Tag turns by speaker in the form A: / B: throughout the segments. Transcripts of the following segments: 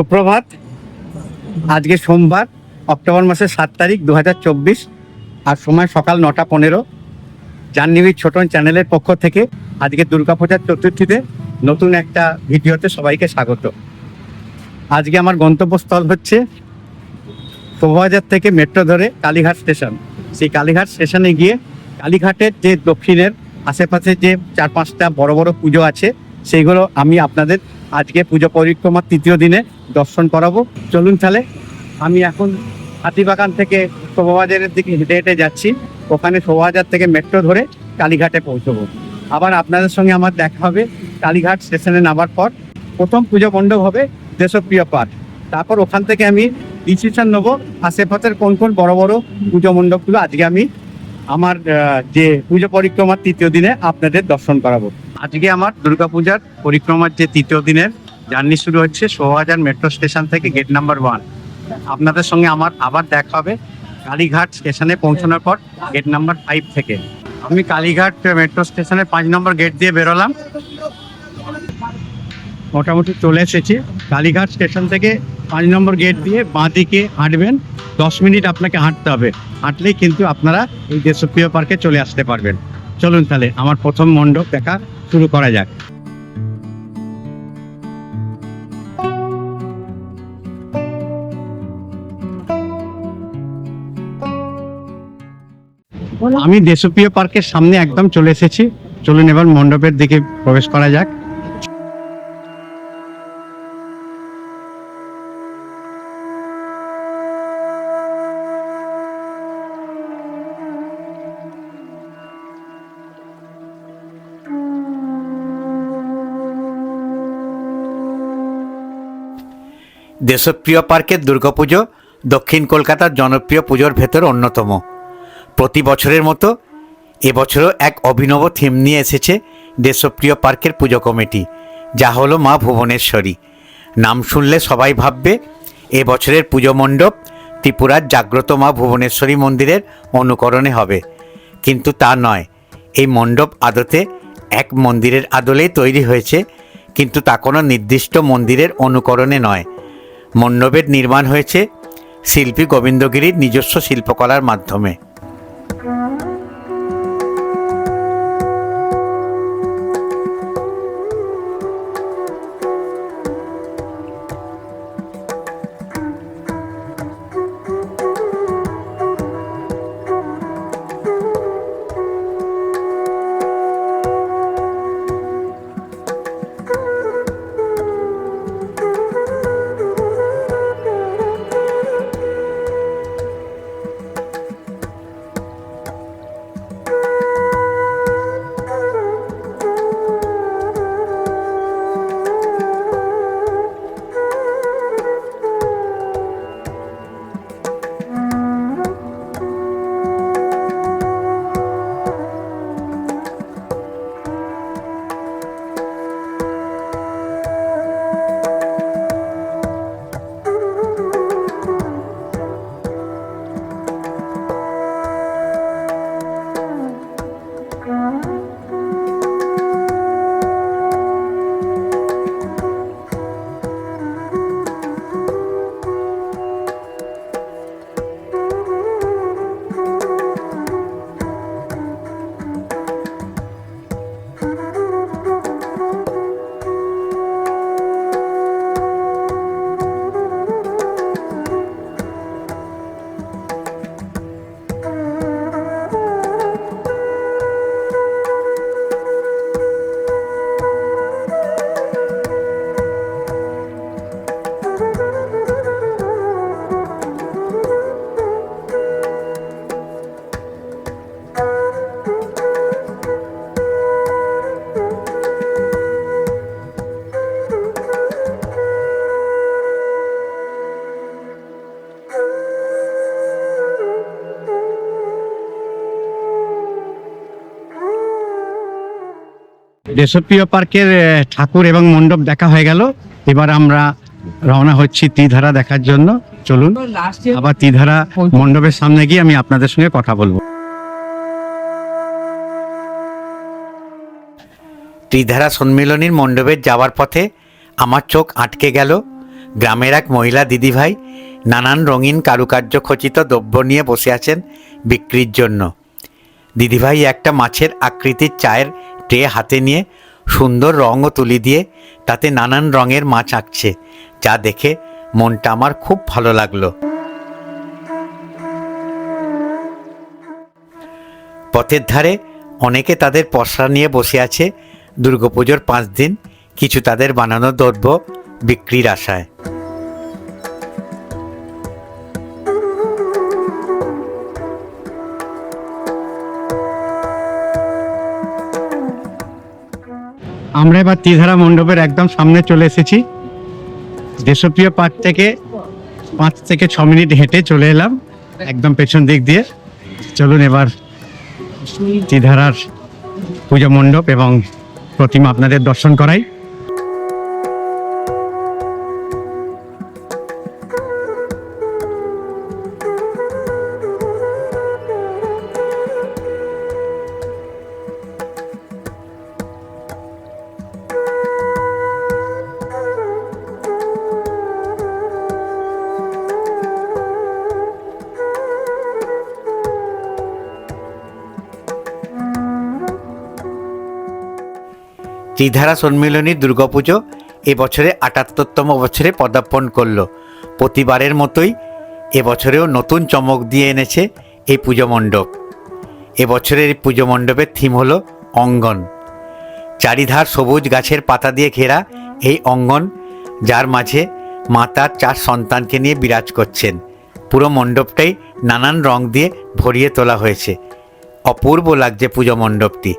A: সুপ্রভাত। আজকে সোমবার, অক্টোবর মাসের সাত তারিখ দু হাজার চব্বিশ আর সময় সকাল নটা পনেরো। জাহ্নবীর ছোটন চ্যানেলের পক্ষ থেকে আজকে দুর্গাপূজার চতুর্থীতে নতুন একটা ভিডিওতে সবাইকে স্বাগত। আজকে আমার গন্তব্যস্থল হচ্ছে শোভাবাজার থেকে মেট্রো ধরে কালীঘাট স্টেশন। সেই কালীঘাট স্টেশনে গিয়ে কালীঘাটের যে দক্ষিণের আশেপাশে যে চার পাঁচটা বড় বড় পুজো আছে, সেইগুলো আমি আপনাদের আজকে পুজো পরিক্রমার তৃতীয় দিনে দর্শন করাবো। চলুন তাহলে, আমি এখন হাতিবাগান থেকে শোভাবাজারের দিকে হেঁটে হেঁটে যাচ্ছি। ওখানে শোভাবাজার থেকে মেট্রো ধরে কালীঘাটে পৌঁছবো। আবার আপনাদের সঙ্গে আমার দেখা হবে কালীঘাট স্টেশনে নামার পর। প্রথম পুজো মণ্ডপ হবে দেশপ্রিয় পাঠ। তারপর ওখান থেকে আমি ডিসিশন নেব আশেপাশের কোন কোন বড় বড় পুজো মণ্ডপগুলো আজকে আমি আমার যে পুজো পরিক্রমার তৃতীয় দিনে আপনাদের দর্শন করাবো। আজকে আমার দুর্গাপূজার পরিক্রমার যে তৃতীয় দিনের জার্নি শুরু হচ্ছে সোহাজার মেট্রো স্টেশন থেকে গেট নাম্বার ওয়ান। আপনাদের সঙ্গে আমার আবার দেখা হবে কালীঘাট স্টেশনে পৌঁছানোর পর গেট নাম্বার ফাইভ থেকে। আমি কালীঘাট মেট্রো স্টেশনের পাঁচ নম্বর গেট দিয়ে বেরোলাম। মোটামুটি চলে এসেছি। কালীঘাট স্টেশন থেকে পাঁচ নম্বর গেট দিয়ে বাঁ দিকে হাঁটবেন। দশ মিনিট আপনাকে হাঁটতে হবে। হাঁটলেই কিন্তু আপনারা এই দেশপ্রিয় পার্কে চলে আসতে পারবেন। চলুন তাহলে আমার প্রথম মণ্ডপ দেখা শুরু করা যাক। আমি দেশপ্রিয় পার্কের সামনে একদম চলে এসেছি। চলুন এবার মণ্ডপের দিকে প্রবেশ করা যাক।
B: দেশপ্রিয় পার্কের দুর্গাপুজো দক্ষিণ কলকাতার জনপ্রিয় পুজোর ভেতর অন্যতম। প্রতি বছরের মতো এবছরও এক অভিনব থিম নিয়ে এসেছে দেশপ্রিয় পার্কের পুজো কমিটি, যা হলো মা ভুবনেশ্বরী। নাম শুনলে সবাই ভাববে, এবছরের পুজো মণ্ডপ ত্রিপুরার জাগ্রত মা ভুবনেশ্বরী মন্দিরের অনুকরণে হবে। কিন্তু তা নয়, এই মণ্ডপ আদতে এক মন্দিরের আদলেই তৈরি হয়েছে, কিন্তু তা কোনো নির্দিষ্ট মন্দিরের অনুকরণে নয়। মণ্ডপের নির্মাণ হয়েছে শিল্পী গোবিন্দগিরির নিজস্ব শিল্পকলার মাধ্যমে।
A: দেশপ্রিয় পার্কের ঠাকুর এবং মণ্ডপ দেখা হয়ে গেল। এবার আমরা রওনা হচ্ছি ত্রিধারা দেখার জন্য। চলুন আবার ত্রিধারা মণ্ডপের সামনে গিয়ে আমি আপনাদের সঙ্গে কথা বলব।
B: ত্রিধারা সম্মিলনীর মণ্ডপে যাওয়ার পথে আমার চোখ আটকে গেল। গ্রামের এক মহিলা দিদিভাই নানান রঙিন কারুকার্য খচিত দ্রব্য নিয়ে বসে আছেন বিক্রির জন্য। দিদিভাই একটা মাছের আকৃতির চায়ের ট্রে হাতে নিয়ে সুন্দর রঙও তুলি দিয়ে তাতে নানান রঙের মাছ আঁকছে, যা দেখে মনটা আমার খুব ভালো লাগল। পথের ধারে অনেকে তাদের পসরা নিয়ে বসে আছে দুর্গাপুজোর পাঁচ দিন, কিছু তাদের বানানো দ্রব্য বিক্রির আশায়।
A: আমরা এবার ত্রিধারা মণ্ডপের একদম সামনে চলে এসেছি। দেশপ্রিয় পার্ক থেকে পাঁচ থেকে ছ মিনিট হেঁটে চলে এলাম একদম পেছন দিক দিয়ে। চলুন এবার ত্রিধারার পুজো মণ্ডপ এবং প্রতিমা আপনাদের দর্শন করাই।
B: ত্রিধারা সম্মিলনী দুর্গাপুজো এবছরে আটাত্তরতম বছরে পদার্পণ করল। প্রতিবারের মতোই এবছরেও নতুন চমক দিয়ে এনেছে এই পুজো মণ্ডপ। এবছরের পুজো মণ্ডপের থিম হলো অঙ্গন। চারিধার সবুজ গাছের পাতা দিয়ে ঘেরা এই অঙ্গন, যার মাঝে মাতার চার সন্তানকে নিয়ে বিরাজ করছেন। পুরো মণ্ডপটাই নানান রং দিয়ে ভরিয়ে তোলা হয়েছে। অপূর্ব লাগছে পুজো মণ্ডপটি।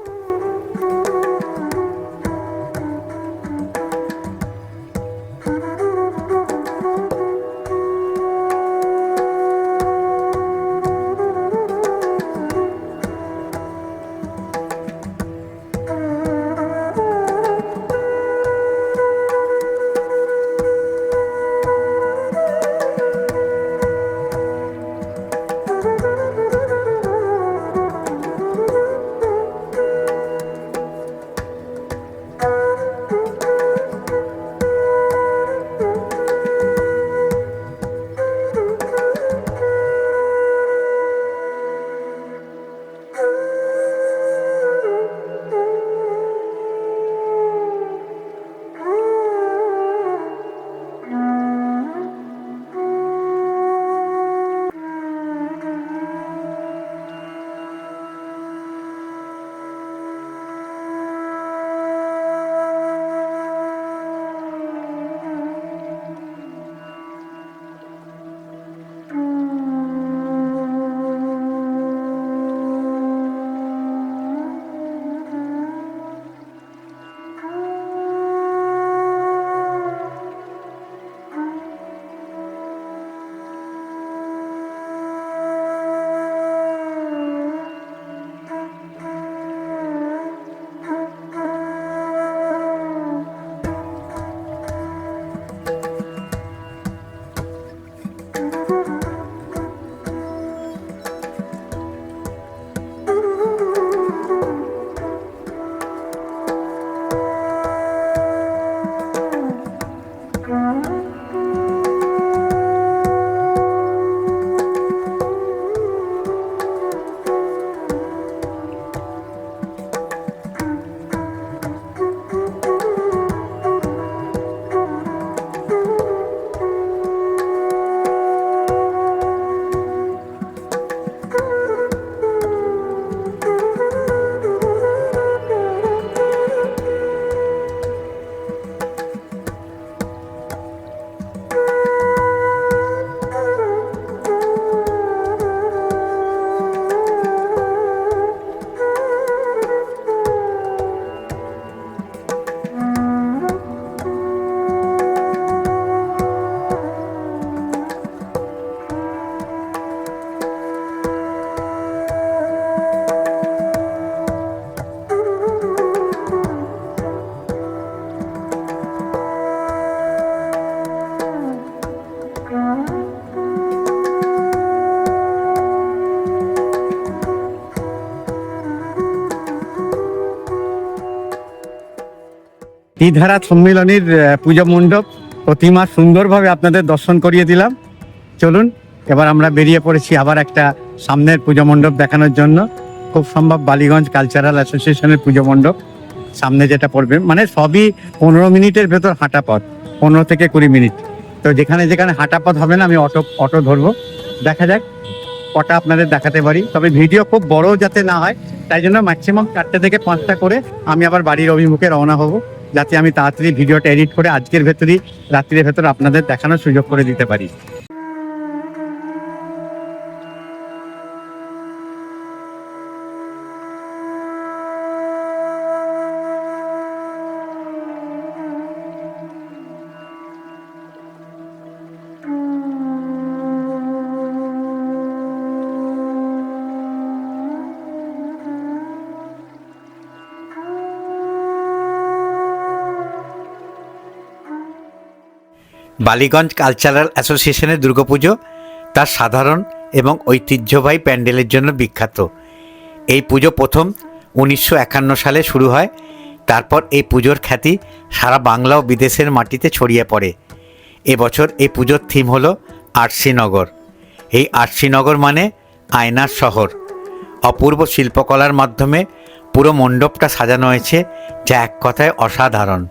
B: ত্রিধারা সম্মিলনীর পুজো মণ্ডপ
A: প্রতিমা সুন্দরভাবে আপনাদের দর্শন করিয়ে দিলাম। চলুন, এবার আমরা বেরিয়ে পড়েছি আবার একটা সামনের পুজো মণ্ডপ দেখানোর জন্য। খুব সম্ভব বালিগঞ্জ কালচারাল অ্যাসোসিয়েশনের পুজো মণ্ডপ। সামনে যেটা পড়বে মানে সবই পনেরো মিনিটের ভেতর হাঁটা পথ, পনেরো থেকে কুড়ি মিনিট। তো যেখানে যেখানে হাঁটা পথ হবে না, আমি অটো অটো ধরবো। দেখা যাক, কটা আপনাদের দেখাতে পারি। তবে ভিডিও খুব বড় যাতে না হয়, তাই জন্য ম্যাক্সিমাম চারটে থেকে পাঁচটা করে আমি আবার বাড়ির অভিমুখে রওনা হব। যাতে আমি তাড়াতাড়ি ভিডিওটা এডিট করে আজকের ভেতরেই রাত্রির ভেতরে আপনাদের দেখানোর সুযোগ করে দিতে পারি।
B: বালিগঞ্জ কালচারাল অ্যাসোসিয়েশনের দুর্গাপুজো তার সাধারণ এবং ঐতিহ্যবাহী প্যান্ডেলের জন্য বিখ্যাত। এই পুজো প্রথম উনিশশো একান্ন সালে শুরু হয়, তারপর এই পুজোর খ্যাতি সারা বাংলা ও বিদেশের মাটিতে ছড়িয়ে পড়ে। এবছর এই পুজোর থিম হল আরশিনগর এই আরশিনগর মানে আয়নার শহর। অপূর্ব শিল্পকলার মাধ্যমে পুরো মণ্ডপটা সাজানো হয়েছে, যা এক কথায় অসাধারণ।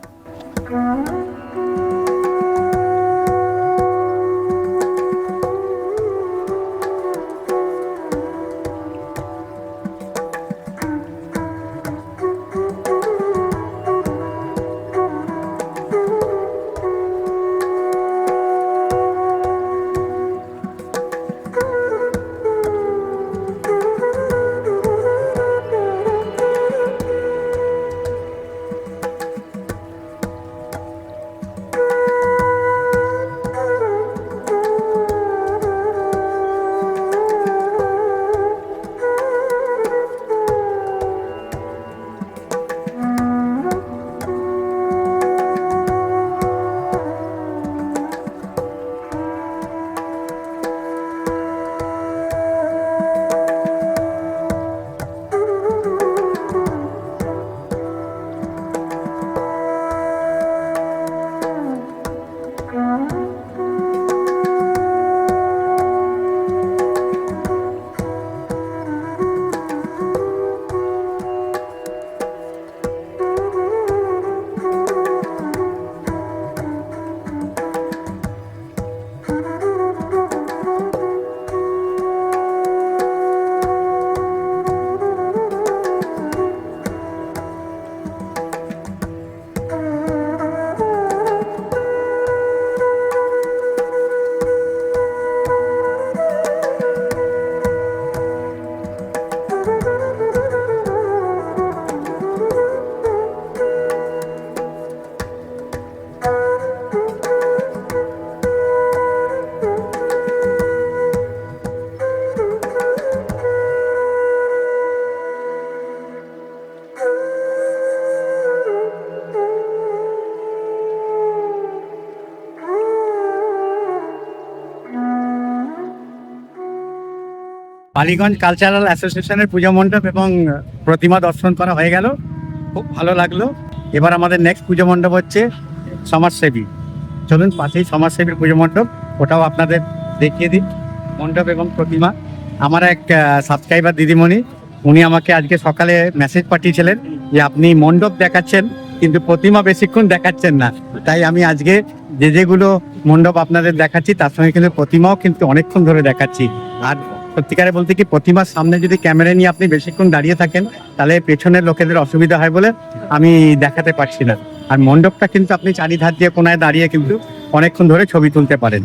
A: বালিগঞ্জ কালচারাল অ্যাসোসিয়েশনের পুজো মণ্ডপ এবং প্রতিমা দর্শন করা হয়ে গেল। খুব ভালো লাগল। এবার আমাদের নেক্সট পুজো মণ্ডপ হচ্ছে সমাজসেবী। চলুন পাশেই সমাজসেবীর পুজো মণ্ডপ, ওটাও আপনাদের দেখিয়ে দিই। মণ্ডপ এবং প্রতিমা। আমার এক সাবস্ক্রাইবার দিদিমণি, উনি আমাকে আজকে সকালে মেসেজ পাঠিয়েছিলেন যে আপনি মণ্ডপ দেখাচ্ছেন, কিন্তু প্রতিমা বেশিক্ষণ দেখাচ্ছেন না। তাই আমি আজকে যে যেগুলো মণ্ডপ আপনাদের দেখাচ্ছি, তার সঙ্গে কিন্তু প্রতিমাও কিন্তু অনেকক্ষণ ধরে দেখাচ্ছি। আর সত্যিকারে বলতে কি প্রতিমার সামনে যদি ক্যামেরা নিয়ে আপনি বেশিক্ষণ দাঁড়িয়ে থাকেন, তাহলে পেছনের লোকেদের অসুবিধা হয় বলে আমি দেখাতে পারছি না। আর মণ্ডপটা কিন্তু আপনি চারিধার দিয়ে কোনায় দাঁড়িয়ে কিন্তু অনেকক্ষণ ধরে ছবি তুলতে পারেন।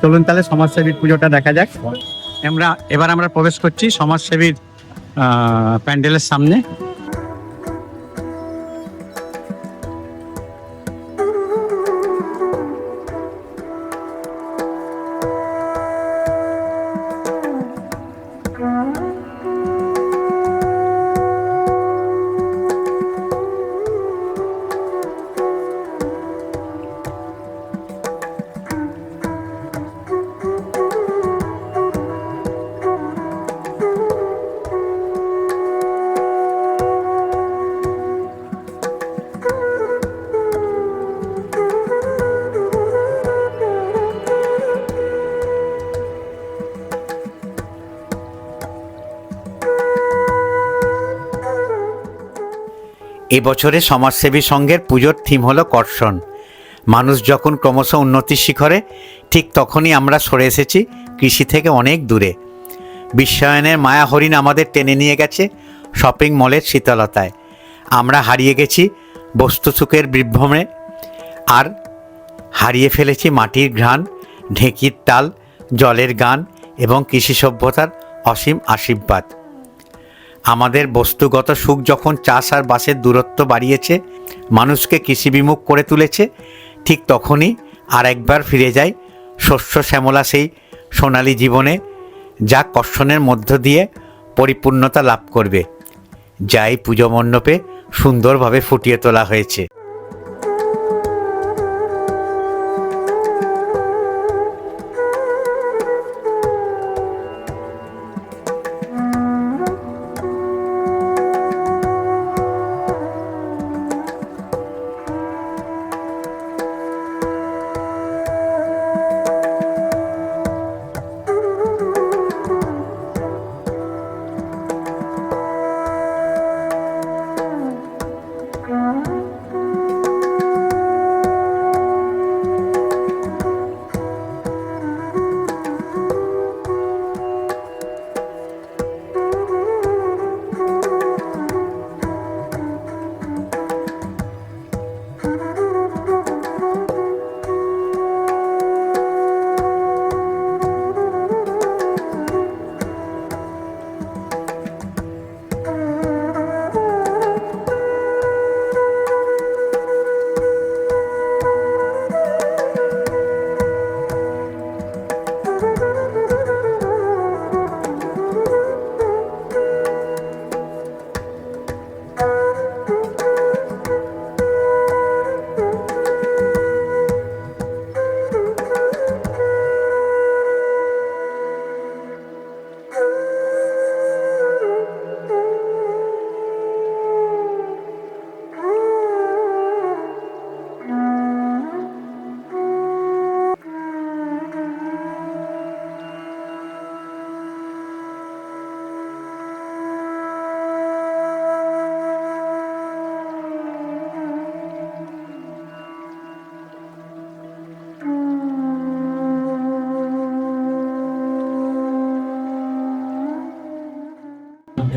A: চলুন তাহলে সমাজসেবীর পুজোটা দেখা যাক। আমরা, এবার আমরা প্রবেশ করছি সমাজসেবীর প্যান্ডেলের সামনে।
B: এবছরে সমাজসেবী সংঘের পুজোর থিম হলো কর্ষণ। মানুষ যখন ক্রমশ উন্নতির শিখরে, ঠিক তখনই আমরা সরে এসেছি কৃষি থেকে অনেক দূরে। বিশ্বায়নের মায়া হরিণ আমাদের টেনে নিয়ে গেছে শপিং মলের শীতলতায়। আমরা হারিয়ে গেছি বস্তুসুখের বিভ্রমে আর হারিয়ে ফেলেছি মাটির ঘ্রাণ, ঢেঁকির তাল, জলের গান এবং কৃষি সভ্যতার অসীম আশীর্বাদ। আমাদের বস্তুগত সুখ যখন চাষ আর বাসের দূরত্ব বাড়িয়েছে, মানুষকে কৃষিবিমুখ করে তুলেছে, ঠিক তখনই আর একবার ফিরে যায় শস্য শ্যামলা সেই সোনালী জীবনে, যা কর্ষণের মধ্য দিয়ে পরিপূর্ণতা লাভ করবে। যাই পুজো মণ্ডপে সুন্দরভাবে ফুটিয়ে তোলা হয়েছে।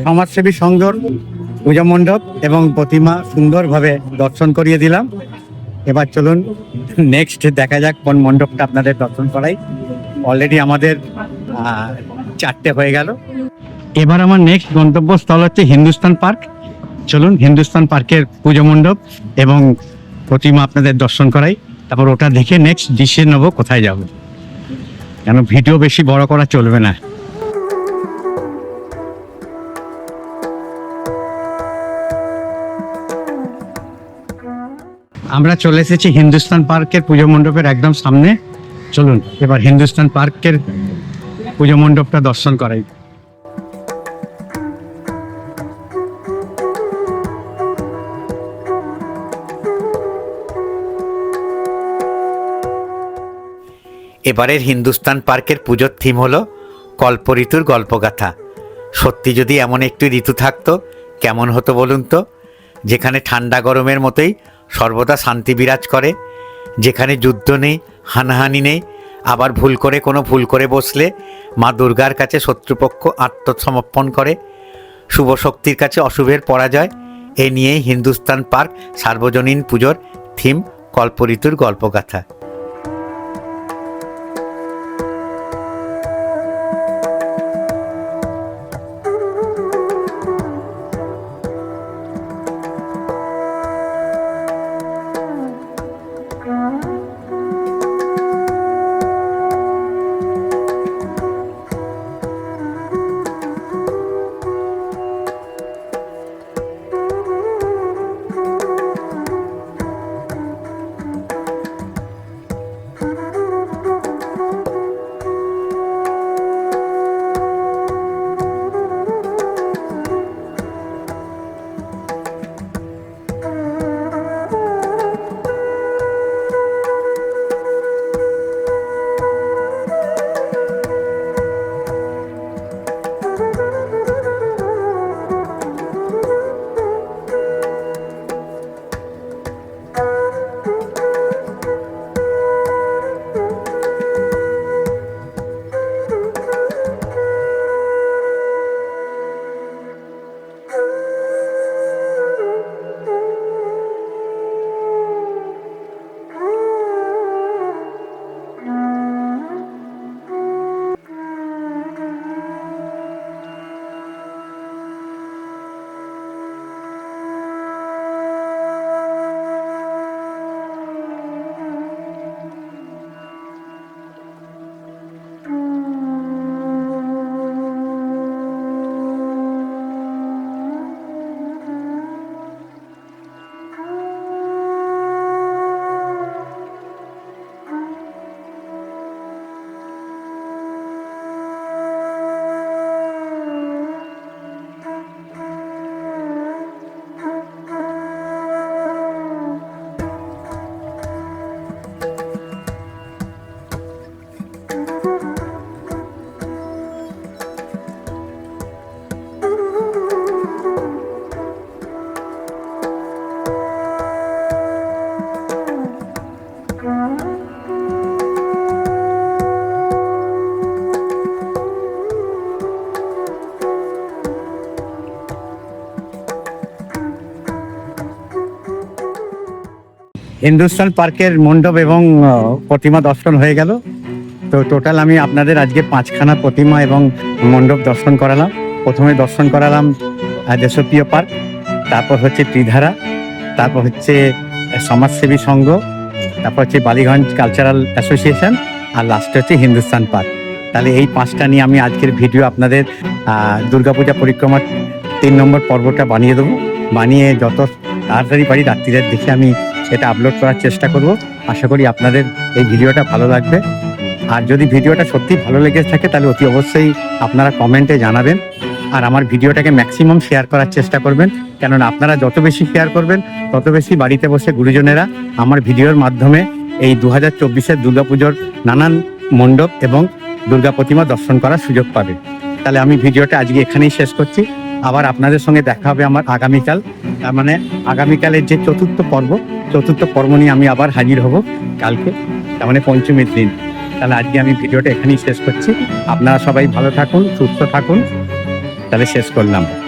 A: সমাজসেবী সংঘর পূজা মণ্ডপ এবং প্রতিমা সুন্দরভাবে দর্শন করিয়ে দিলাম। এবার চলুন নেক্সট দেখা যাক কোন মণ্ডপটা আপনাদের দর্শন করাই। অলরেডি আমাদের চারটে হয়ে গেল। এবার আমার নেক্সট গন্তব্যস্থল হচ্ছে হিন্দুস্তান পার্ক। চলুন, হিন্দুস্তান পার্কের পুজো মণ্ডপ এবং প্রতিমা আপনাদের দর্শন করাই। তারপর ওটা দেখে নেক্সট ডিসিশন নেব, কোথায় যাব। কেন, ভিডিও বেশি বড় করা চলবে না। আমরা চলে এসেছি হিন্দুস্তান পার্কের পুজো মণ্ডপের একদম সামনে। চলুন, এবার হিন্দুস্তান পার্কের পুজো মণ্ডপটা দর্শন করাই।
B: এবারের হিন্দুস্তান পার্কের পুজোর থিম হলো কল্প ঋতুর গল্পগাথা। সত্যি যদি এমন একটি ঋতু থাকতো, কেমন হতো বলুন তো? যেখানে ঠান্ডা গরমের মতোই সর্বদা শান্তি বিরাজ করে। যেখানে যুদ্ধ নেই, হানাহানি নেই, আবার ভুল করে কোনো ভুল করে বসলে মা দুর্গার কাছে শত্রুপক্ষ আত্মসমর্পণ করে। শুভ শক্তির কাছে অশুভের পরাজয়। এ নিয়েই হিন্দুস্তান পার্ক সার্বজনীন পুজোর থিম কল্পঋতুর গল্পগাথা।
A: হিন্দুস্তান পার্কের মণ্ডপ এবং প্রতিমা দর্শন হয়ে গেল। তো টোটাল আমি আপনাদের আজকে পাঁচখানা প্রতিমা এবং মণ্ডপ দর্শন করালাম। প্রথমে দর্শন করালাম দেশপ্রিয় পার্ক, তারপর হচ্ছে ত্রিধারা, তারপর হচ্ছে সমাজসেবী সংঘ, তারপর হচ্ছে বালিগঞ্জ কালচারাল অ্যাসোসিয়েশন, আর লাস্টে হচ্ছে হিন্দুস্তান পার্ক। তাহলে এই পাঁচটা নিয়ে আমি আজকের ভিডিও আপনাদের দুর্গাপূজা পরিক্রমার তিন নম্বর পর্বটা বানিয়ে দেবো। বানিয়ে যত তাড়াতাড়ি পারি রাত্রিদের দেখে আমি এটা আপলোড করার চেষ্টা করব। আশা করি আপনাদের এই ভিডিওটা ভালো লাগবে। আর যদি ভিডিওটা সত্যি ভালো লেগে থাকে, তাহলে অতি অবশ্যই আপনারা কমেন্টে জানাবেন। আর আমার ভিডিওটাকে ম্যাক্সিমাম শেয়ার করার চেষ্টা করবেন। কেননা আপনারা যত বেশি শেয়ার করবেন, তত বেশি বাড়িতে বসে গুরুজনেরা আমার ভিডিওর মাধ্যমে এই দু হাজার চব্বিশের দুর্গাপুজোর নানান মণ্ডপ এবং দুর্গা প্রতিমা দর্শন করার সুযোগ পাবে। তাহলে আমি ভিডিওটা আজকে এখানেই শেষ করছি। আবার আপনাদের সঙ্গে দেখা হবে আমার আগামীকাল। তার মানে আগামীকালের যে চতুর্থ পর্ব চতুর্থ পর্ব নিয়ে আমি আবার হাজির হব কালকে, তার মানে পঞ্চমীর দিন। তাহলে আজকে আমি ভিডিওটা এখানেই শেষ করছি। আপনারা সবাই ভালো থাকুন, সুস্থ থাকুন। তাহলে শেষ করলাম।